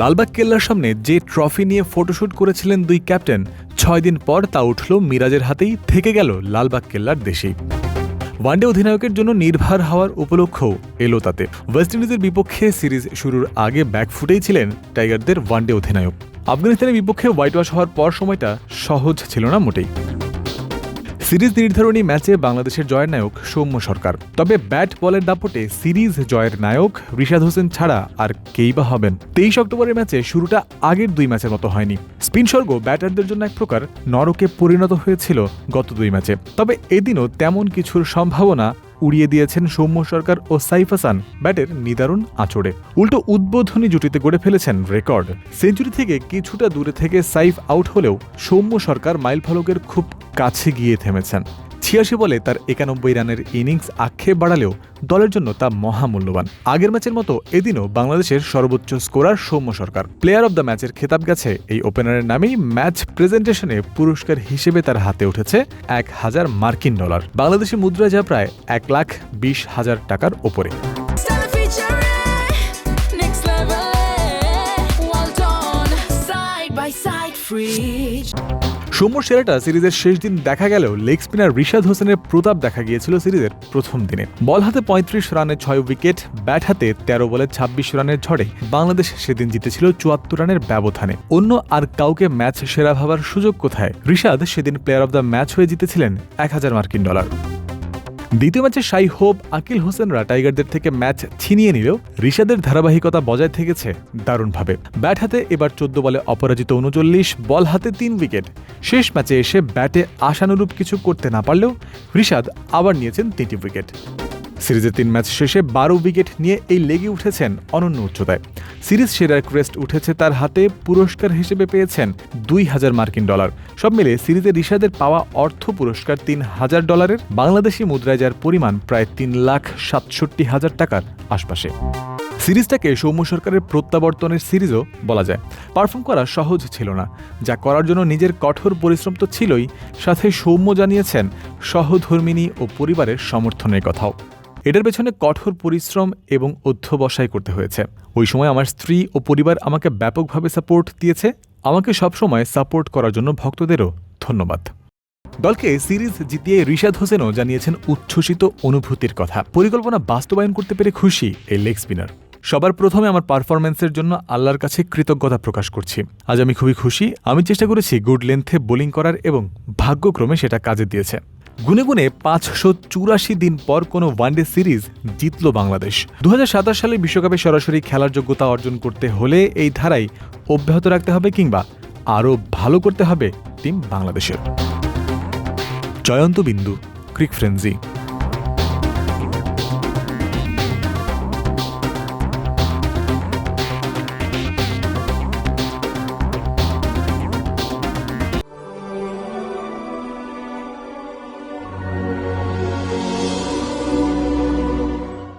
লালবাগ কেল্লার সামনে যে ট্রফি নিয়ে ফটোশুট করেছিলেন দুই ক্যাপ্টেন, ছয় দিন পর তা উঠল মিরাজের হাতেই, থেকে গেল লালবাগ কেল্লার দেশেই ওয়ানডে অধিনায়কের জন্য নির্ভর হওয়ার উপলক্ষও এলো তাতে। ওয়েস্ট ইন্ডিজের বিপক্ষে সিরিজ শুরুর আগে ব্যাকফুটেই ছিলেন টাইগারদের ওয়ানডে অধিনায়ক। আফগানিস্তানের বিপক্ষে হোয়াইট ওয়াশ হওয়ার পর সময়টা সহজ ছিল না মোটেই। সিরিজ নির্ধারণী ম্যাচে বাংলাদেশের জয়ের নায়ক সৌম্য সরকার। তবে ব্যাট বলের দাপটে সিরিজ জয়ের নায়ক রিশাদ হোসেন ছাড়া আর কেই বা হবেন। তেইশ অক্টোবরের ম্যাচে শুরুটা আগের দুই ম্যাচের মতো হয়নি। স্পিন স্বর্গ ব্যাটারদের জন্য এক প্রকার নরকে পরিণত হয়েছিল গত দুই ম্যাচে। তবে এদিনও তেমন কিছুর সম্ভাবনা উড়িয়ে দিয়েছেন সৌম্য সরকার ও সাইফাসান ব্যাটের নিদারুণ আচড়ে। উল্টো উদ্বোধনী জুটিতে গড়ে ফেলেছেন রেকর্ড। সেঞ্চুরি থেকে কিছুটা দূরে থেকে সাইফ আউট হলেও সৌম্য সরকার মাইল ফলকের খুব কাছে গিয়ে থেমেছেন। ছিয়াশি বলে তার একানব্বই রানের ইনিংস আক্ষেপ বাড়ালেও দলের জন্য তা মহামূল্যবান। আগের ম্যাচের মতো এদিনও বাংলাদেশের সর্বোচ্চ scorer Soumya Sarkar. Player of the ম্যাচের খেতাব গেছে। এই ওপেনারের নামেই ম্যাচ প্রেজেন্টেশনে পুরস্কার হিসেবে তার হাতে উঠেছে এক হাজার মার্কিন ডলার। বাংলাদেশি মুদ্রা যা প্রায় এক লাখ বিশ হাজার টাকার ওপরে। Free. সৌম্য সেরাটা সিরিজের শেষ দিন দেখা গেলেও লেগ স্পিনার রিশাদ হোসেনের প্রতাপ দেখা গিয়েছিল সিরিজের প্রথম দিনে। বল হাতে পঁয়ত্রিশ রানে ছয় উইকেট, ব্যাট হাতে তেরো বলে ছাব্বিশ রানের ঝড়ে বাংলাদেশ সেদিন জিতেছিল চুয়াত্তর রানের ব্যবধানে। অন্য আর কাউকে ম্যাচ সেরা ভাবার সুযোগ কোথায়? রিশাদ সেদিন প্লেয়ার অব দ্য ম্যাচ হয়ে জিতেছিলেন এক হাজার মার্কিন ডলার। দ্বিতীয় ম্যাচে সাই হোপ, আকিল হোসেনরা টাইগারদের থেকে ম্যাচ ছিনিয়ে নিলেও ঋষাদের ধারাবাহিকতা বজায় থেকেছে দারুণভাবে। ব্যাট হাতে এবার চোদ্দ বলে অপরাজিত উনচল্লিশ, বল হাতে তিন উইকেট। শেষ ম্যাচে এসে ব্যাটে আশানুরূপ কিছু করতে না পারলেও ঋষাদ আবার নিয়েছেন তিনটি উইকেট। সিরিজের তিন ম্যাচ শেষে বারো উইকেট নিয়ে এই লেগে উঠেছেন অনন্য উচ্চতায়। সিরিজ সেরার ক্রেস্ট উঠেছে তার হাতে, পুরস্কার হিসেবে পেয়েছেন দুই হাজার মার্কিন ডলার। সব মিলে সিরিজে রিশাদের পাওয়া অর্থ পুরস্কার তিন হাজার ডলারের বাংলাদেশি মুদ্রায় যার পরিমাণ প্রায় তিন লাখ সাতষট্টি হাজার টাকার আশপাশে। সিরিজটাকে সৌম্য সরকারের প্রত্যাবর্তনের সিরিজও বলা যায়। পারফর্ম করা সহজ ছিল না। যা করার জন্য নিজের কঠোর পরিশ্রম তো ছিলই, সাথে সৌম্য জানিয়েছেন সহধর্মিনী ও পরিবারের সমর্থনের কথাও। এটার পেছনে কঠোর পরিশ্রম এবং অধ্যবসায় করতে হয়েছে। ওই সময় আমার স্ত্রী ও পরিবার আমাকে ব্যাপকভাবে সাপোর্ট দিয়েছে। আমাকে সবসময় সাপোর্ট করার জন্য ভক্তদেরও ধন্যবাদ। দলকে সিরিজ জিতিয়ে রিশাদ হোসেনও জানিয়েছেন উচ্ছ্বসিত অনুভূতির কথা। পরিকল্পনা বাস্তবায়ন করতে পেরে খুশি এই লেগ স্পিনার সবার প্রথমে আমার পারফরমেন্সের জন্য আল্লাহর কাছে কৃতজ্ঞতা প্রকাশ করছি। আজ আমি খুবই খুশি। আমি চেষ্টা করেছি গুড লেন্থে বোলিং করার এবং ভাগ্যক্রমে সেটা কাজে দিয়েছে। গুনে গুনে পাঁচশো চুরাশি দিন পর কোনো ওয়ানডে সিরিজ জিতল বাংলাদেশ। দু হাজার সাতাশ সালে বিশ্বকাপে সরাসরি খেলার যোগ্যতা অর্জন করতে হলে এই ধারাই অব্যাহত রাখতে হবে কিংবা আরও ভালো করতে হবে টিম বাংলাদেশের। জয়ন্ত বিন্দু, ক্রিক ফ্রেন্সি।